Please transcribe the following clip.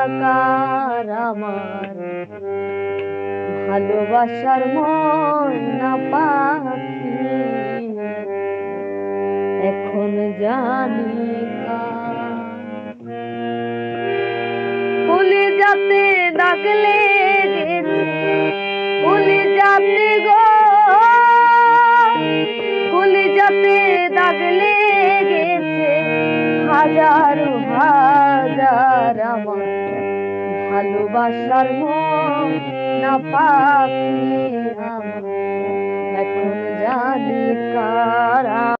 হাহাকার আমার। ভালোবাসার মন না পাখি। এখন জানি। ফুলে যাতে দাগলে গেছে ফুলে যাতে গো। ফুলে যাতে দাগলে গেছে হাজারো, হাজার আমার। ভালোবাসার মন না পাপি এখন জানি কারা